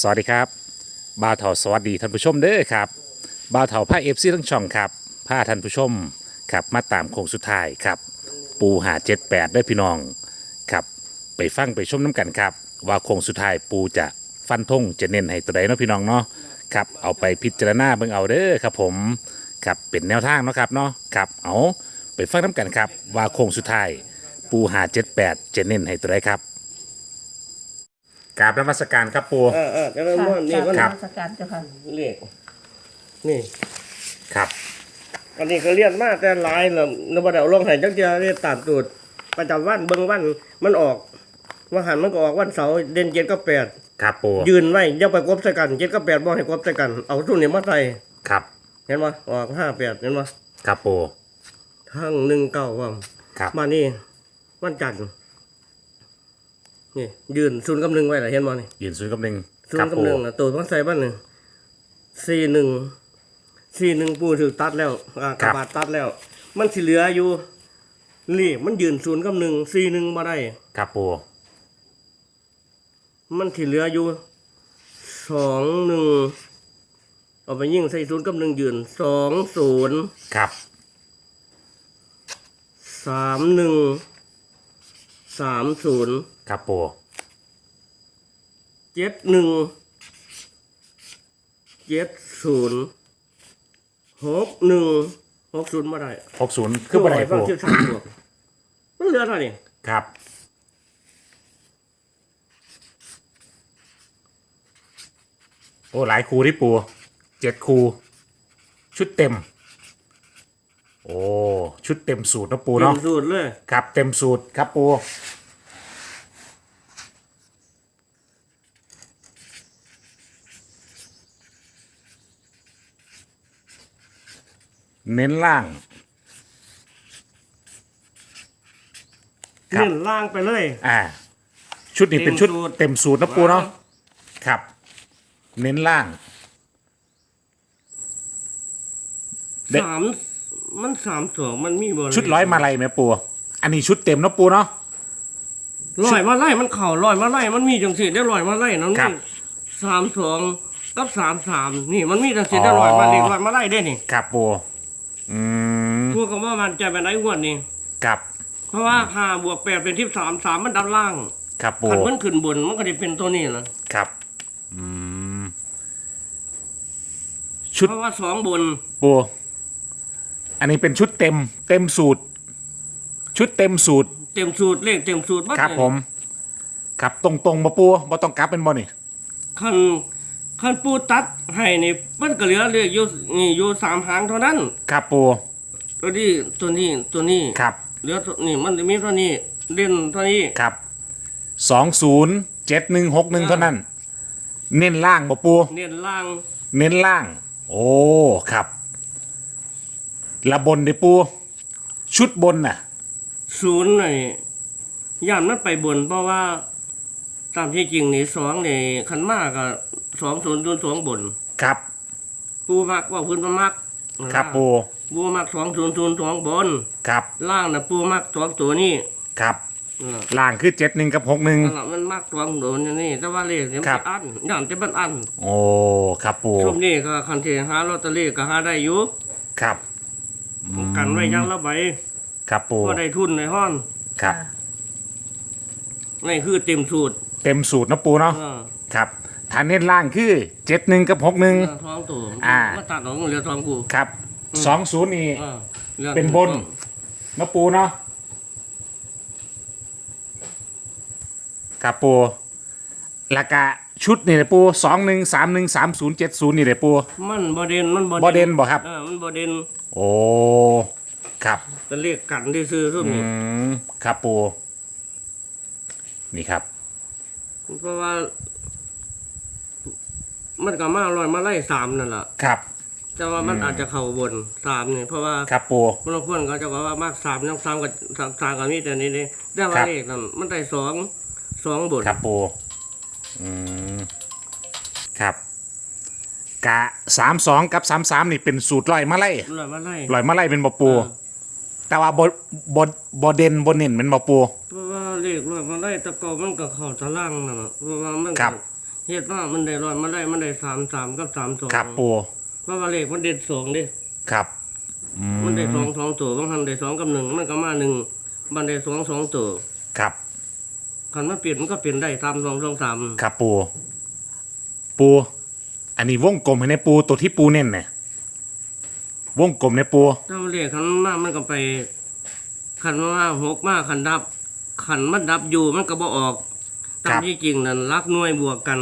สวัสดีครับบ่าวเถาสวัสดีท่านผู้ชมเด้อครับบ่าวเถาผ้าเอฟซีทั้งช่องครับผ้าท่านผู้ชมครับมาตามโค้งสุดท้ายครับ ปูหาเจ็ดแปดได้พี่น้องครับไปฟังไปชมน้ำกันครับ ว่าโค้งสุดท้ายปูจะฟันธงจะเน้นให้ตัวใดเนาะพี่น้องเนาะครับเอาไปพิจารณาเบิ่งเอาเด้อครับผมครับเป็นแนวทางเนาะครับเนาะครับเอาไปฟังน้ำกันครับว่าโค้งสุดท้ายปูหาเจ็ดแปดจะเน้นให้ตัวใดครับ กราบนมัสการครับปู เออเออจะเริ่มค่ะว่านี่มันกครัราบบนมัสการเจ้าค่ะ เรียกนี่ ครับ อันนี้ก็เรียนมาแต่หลายแล้วนบดเอาลงให้จักเจียเรียนตามตูดประจำวันเบิ่งวันมันออกว่าหันมันก็ออกวันเสาร์เดือนเจ็ดก็แปดครับปู ยืนไว้อย่าไปกบใส่กันเจ็ดก็แปดบ่ให้กบใส่กันเอาทุนนี้มาใส่ครับ เห็นบ่ออกห้าแปดเห็นบ่ครับปู ทั้งหนึ่งเก้าว่าครับ มานี่วันจันทร์ นี่ยืนศูนย์กับหนึ่งไว้ล่ะเห็นบ่นี่ยืนศูนย์กับหนึ่งศูนครับย์กับปูหนึ่งนะตัวต้องใส่บ้านหนึ่งสี่หนึ่งสี่หนึ่งปูถือตัดแล้วอ่ากระบาดตัดแล้ว มันสิเหลืออยู่ นี่มันยืนศูนย์กับหนึ่งสี่หนึ่งมาได้ครับปูมันสิเหลืออยู่สองหนึ่งเอาไปยิ่งใส่ศูนย์กับหนึ่งยืนสองศูนย์ครับสามหนึ่ง สามศูนย์ครับปูเจ็ดหนึ่งเจ็ดศูนย์หกหนึ่งหกศูนย์มาได้หกศูนย์คืออะไรปูชื่อสามบวกมันเหลือเท่านี้ครับโอ้หลายครูที่ปูเจ็ดครูชุดเต็ม โอ้ ชุดเต็มสูตรนะปูเต็เนาะมสูตรเลย ครับเต็มสูตรครับปู เน้นล่าง ครับ เน้นล่างไปเลย อ่า ชุดนี้เป็นชุดเต็มสูตร เต็มสูตรนะปูเนาะครับ เน้นล่าง เด็กสามมันสามสองมันมีบอลชุดร้อยมาลัยไหมปูอันนี้ชุดเต็มนะปูเนาะ ลอยมาไล่มันเข่าลอยมาไล่มันมีจังสิได้ลอยมาไล่นั่นครับนี่สามสองกับสามสามนี่มันมีจังสิได้ลอยมาเรียลอยมาไล่ได้นี่ ครับปู อืมพวกก็ว่ามันจะเป็นไอ้อ้วนนี่ครับเพราะว่าห้าบวกแปดเป็นทิพสามสามมันดับล่างครับปูขันมันขึ้นบนมันก็จะเป็นตัวนี้นะครับ อืม ชุด เพราะว่าสองบน ปูอันนี้เป็นชุดเต็ม เต็มสูตร ชุดเต็มสูตร เต็มสูตรเลขเต็มสูตรดครับเลยผม ครับตรงตรงๆมาปูบ่ต้องกลับเป็นบ่นี่คัน คันปูตัดให้นี่มันก็เหลือเลขอยู่นี่อยู่สามหางเท่านั้น ครับปูตัวนี้ตัวนี้ตัวนี้ครับเหลือตัวนี่มันจะมีตัวนี้เล่นตัวนี้ครับสองศูนย์เจ็ดหนึ่งหกหนึ่งเท่านั้น เน้นล่างบ่ปู เน้นล่าง เน้นล่าง โอ้ครับระบนดิปู ชุดบนน่ะ ศูนย์นี่ย่านมันไปบนเพราะว่า ตามที่จริงนี่สองนี่คันมากก็ สองศูนย์ศูนย์สองบนครับปูมักว่าพื้นมันมักครับปูปูมักสองศูนย์ศูนย์สองบนครับล่างนะปูมักสองตัวนี้ครับนั่นล่ะล่างคือเจ็ดหนึ่งกับหกหนึ่งนั่นล่ะมันมักสองโดนอย่างนี้แต่ว่าเลขเนี่ยมันครับจะอันย่านจะมันอัน โอ้ครับปูช่วงนี้ก็คันที่หาลอตเตอรี่ก็หาได้อยู่ครับกันไว้อยังละใบครับปูก็ได้ทุนในห้อนครับนี่คือเต็มสูตร เต็มสูตรนะปูเนาะเออครับ ฐานเน้นล่างคือเจ็ดหนึ่งกับหกหนึ่งเออท้องตัวอ่า มาตัดออกเหลือท้องกูครับสองศูนย์นี่ เออหลือเป็นบนนะปูเนาะครับปูราคาชุดนี่เลยปูสองหนึ่งสามหนึ่งสามศูนย์เจ็ดศูนย์นี่เลยปู มันบอเดนมันบ่เด่นบ่ครับ เออมันบอเดนโอ้ครับจะเรียกกันที่ซื้อรุ่นอืนี้มครับปูนี่ครับเพราะว่า มันก็มาลอยมาไล่สามนั่นแหละครับ แต่ว่ามันอาจจะเข่าบนสามนี่เพราะว่าครับปูบางคนเขาจะบอกว่ามากสามยังสามกับสามสามกับมีแต่นี้นี่แต่คว่ารับเลขนั่นมันได้สองสองบนครับปูอืมครับ กะสามสองกับสามสามนี่เป็นสูตรลอยมาไล่ลอยมาไล่ลอยมาไล่เป็นบอปูเออแต่ว่าบบบบบเด่นบเน่นเป็นบอปูเพราะว่าเลขลอยมาไล่ตะกอมันก็เข่าตะล่างนั่นน่ะเพราะว่ามันก็ครับ เเฮ็ดว่ามันได้ร้อยมันได้มันได้สามสามกับสามสองครับปูเพราะว่าเลขมันเด็ดสองเด้ครับอืมันได้สองสองตัวบางทันได้สองกับหนึ่งมันก็มาหนึ่งมันได้สองสองตัวครับคันมันเปลี่ยนมันก็เปลี่ยนได้สามสองสองสามครับปูปู อันนี้วงกลมให้ในปูตัวที่ปูเน้นเนี่ยวงกลมในปูถ้ามันเลขคันมามันก็ไปคันว่าหกมาคันดับคันมันดับอยู่มันก็บ่ออก ตามที่จริงนั่นรักหน่วยบวกกัน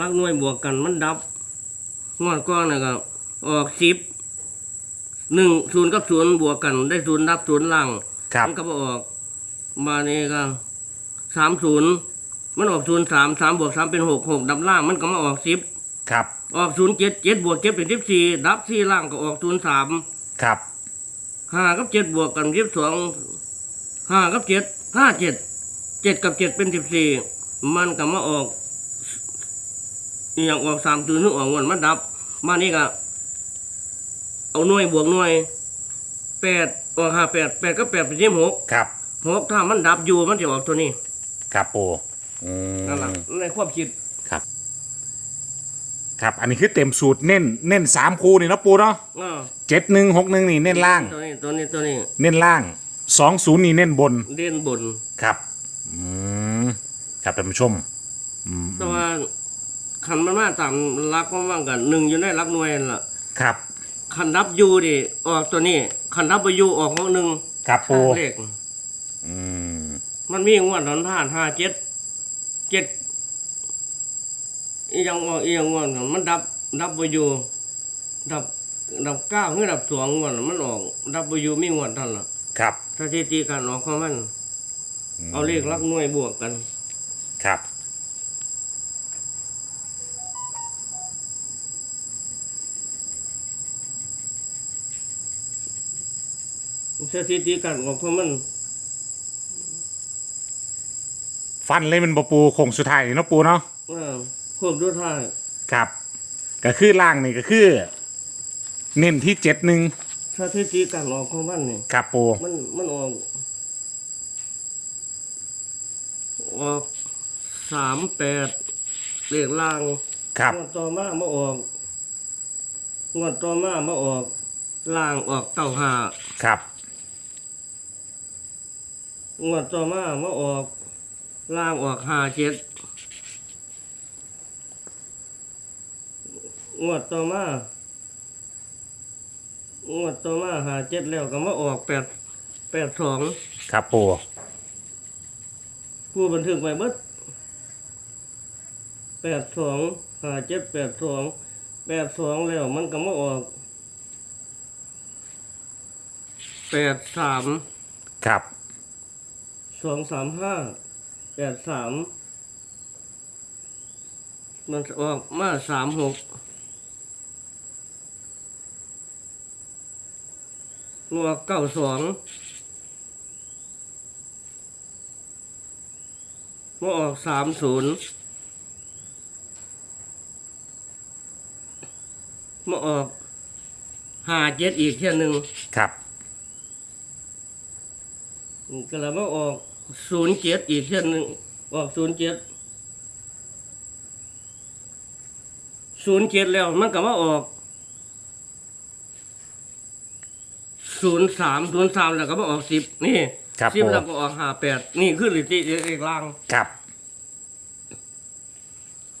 รักหน่วยบวกกันมันดับงวดก้อนน่ะก็ออกสิบหนึ่งศูนย์กับศูนย์บวกกัน ได้ศูนย์ดับศูนย์ล่างครับมันก็บออก มานี่ก็สามศูนย์มันออกศูนย์สามสามบวกสามเป็นหกหกดับล่างมันก็มาออกสิบครับออกศูนย์เจ็ดเจ็ดบวกเจ็ดเป็นสิบสี่ดับสี่ล่างก็ออกศูนย์สามครับห้ากับเจ็ดบวกกันสิบสองห้ากับเจ็ดห้าเจ็ดเจ็ดกับเจ็ดเป็นสิบสี่ มันก็มาออกอหย่างออกสามตัวนึกออกวันมันดับ มานี่ก็เอาหน่วยบวกหน่วยแปดออกห้าแปดแปดก็แปดเป็นสิบหกครับหกถ้ามันดับอยู่มันจะออกตัวนี้ครับปูอืมนั่นแหละในความคิดครับ ครับ อันนี้คือเต็มสูตรเน้นเน้นสามคูนี่เนาะปูเนาะอ่าเจ็ดหนึ่งหกหนึ่งนี่เน้นล่าง ตัวนี้ตัวนี้ตัวนี้ เน้นล่างสองศูนย์นี่เน้นบนเด่นบนครับอืม ครับท่านผู้ชมอืมแต่ว่าขันมันมาตามรักมันว่างกันหนึ่งอยู่ในรักหน่วยนั่นล่ะครับขันดับอยู่ดิออกตัวนี้ขันดับไปอยู่ออกของหนึ่งครับปูเลขอืมมันมีงวดนั้นท่านห้าเจ็ดเจ็ดอีหยังออกอีหยังงวดนั้นมันดับดับไปอยู่ดับดับเก้าหรือดับสองงวดนั้นมันออก ดับไปอยู่มีงวดท่านล่ะ ครับสถิติการออกของมันเอาเลขรักหน่วยบวกกัน สถิติการออกของมันฟันเลยมันบปูโค้งสุดท้ายนี่เนาะปูเนาะอ่าควบด้วยท่ายครับ ก็คือล่างนี่ก็คือ เน้นที่เจ็ดหนึ่งสถิติการออกของมันนี่ครับปูมันมันออกออกสามแปดเลขล่างครับงวดต่อมามาออกงวดต่อมามาออกล่างออกเต้าหาครับ งวดต่อมามาออกล่างออกหาเจ็ดงวดต่อมางวดต่อมาหาเจ็ดแล้วก็มาออกแปดแปดสองครับปูผู้บันทึกไว้เบิดแปดสองหาเจ็ดแปดสองแปดสองแล้วมันก็มาออกแปดสามครับ สองสามห้าแปดสามมันออกมาสามหกงวกเก้าสองมาออกสามศูนย์มาออกห้าเจ็ดอีกเที่ยหนึ่งครับก็แล้วมาออก ศูนย์เจ็ดอีกเที่ยหนึ่งออกศูนย์เจ็ดศูนย์เจ็ดแล้วมันก็มาออกศูนย์สามศูนย์สามแล้วก็มาออกสิบนี่ครับสิบผม แล้วก็ออกห้าแปดนี่คือลิติเอกล่างครับ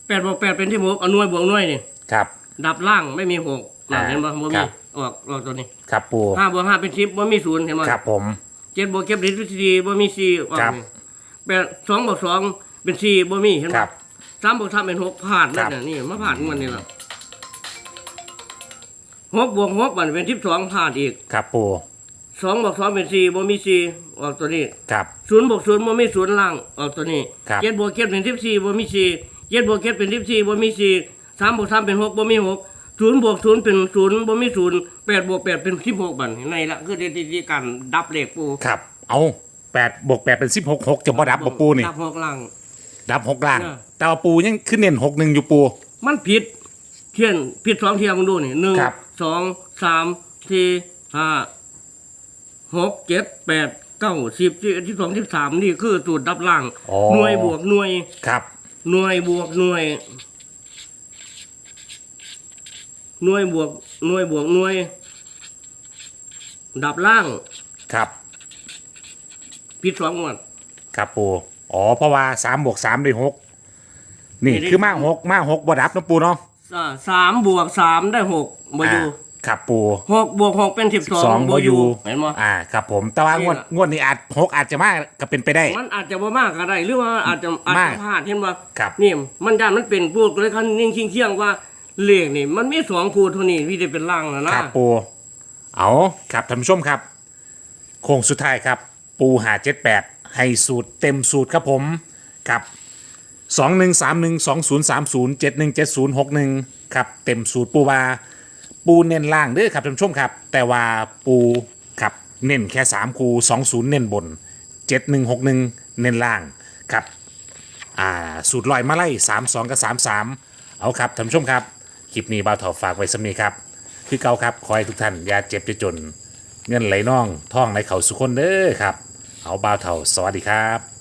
แปดบวกแปดเป็นที่หกเอาหน่วยบวกหน่วยนี่ครับ ดับล่างไม่มีหกน่ะอ่าเห็นป่ะบ่ครัมีบออกออกตัวนี้ครับปูห้าบวกห้าเป็นสิบบ่มีศูนย์เห็นป่ะครับผม เจ็ดบวกเจ็ดเป็นสี่บ่มีสี่ออกครับนี่แปดสองบวกสองเป็นสี่บ่มีเห็นคป่ะรับสามบวกสามเป็นหกผ่านครัแล้วบเนี่ยนี่มาผ่านมันนี่ละหกบวกหกมันเป็นสิบสองผ่านอีกครับปูสองบวกสองเป็นสี่บ่มีสี่ออกตัวนี้ครับ ศูนย์บวกศูนย์บ่มีศูนย์ล่างออกตัวนี้ครับ เจ็ดบวกเจ็ดเป็นสิบสี่บ่มีสี่เจ็ดบวกเจ็ดเป็นสิบสี่บ่มีสี่สามบวกสามเป็นหกบ่มีหก ศูนย์บวกศูนย์เป็นศูนย์บ่มีศูนย์แปดบวกแปดเป็นสิบหกบันในละคือที่การดับเลขปูครับ เอาแปดบวกแปดเป็นสิบหกหกจะบ่ดับบ่ปูนี่ดับหกล่าง ดับหกล่าง เออ แต่ว่าปูยังขึ้นเน้นหกหนึ่งอยู่ปู มันผิดเทียนผิดสองเทียมมึงดูนี่หนึ่งครับ สองสามสี่ห้าหกเจ็ดแปดเก้าสิบที่ที่สองที่สามนี่คือสูตรดับล่างอ๋อหน่วยบวกหน่วย ครับ หน่วยบวกหน่วย หน่วยบวกหน่วยบวกหน่วย ดับล่างครับพิษสองงวด ครับปูอ๋อเพราะว่าสามบวกสามได้หกนี่นี่คือมาหกมาหกบ่ดับเนาะปูเนาะอ่าสามบวกสามได้หกบอยู่อ่าครับปูหกบวกหกเป็นสิบสสอองงบบ่ออยู่ยู่เห็นไหมอ่าครับผมแต่ว่างวดนี่ล่ะงวดนี้อาจหกอาจจะมากก็เป็นไปได้ มันอาจจะบ่มากก็ได้หรือว่าอาจจะอาจมากจะพลาดเห็นว่าครับนี่มันด้านมันเป็นพูดเลยคันนิ่งเคียงๆว่า เลขนี่มันมีสองคูเท่านี้ที่จะเป็นล่างแล้วนะครับปูเอาครับท่านผู้ชมครับ โค้งสุดท้ายครับ ปูหาเจ็ดแปดให้สูตรเต็มสูตรครับผมครับสองหนึ่งสามหนึ่งสองศูนย์สามศูนย์เจ็ดหนึ่งเจ็ดศูนย์หกหนึ่งครับเต็มสูตรปูวาปูเน้นล่างเด้อครับท่านผู้ชมครับ แต่ว่าปูครับเน้นแค่สามคูสองศูนย์เน้นบนเจ็ดหนึ่งหกหนึ่งเน้นล่างครับอ่าสูตรลอยมาไล่สามสองกับสามสามเอาครับท่านผู้ชมครับ คลิปนี้บ่าวเถาฝากไว้สำนีครับ คือเก่าครับขอให้ทุกท่านอย่าเจ็บจะจน เงินไหลน่องท่องไหลเข่าสุขคนเด้อครับ เอาบ่าวเถาสวัสดีครับ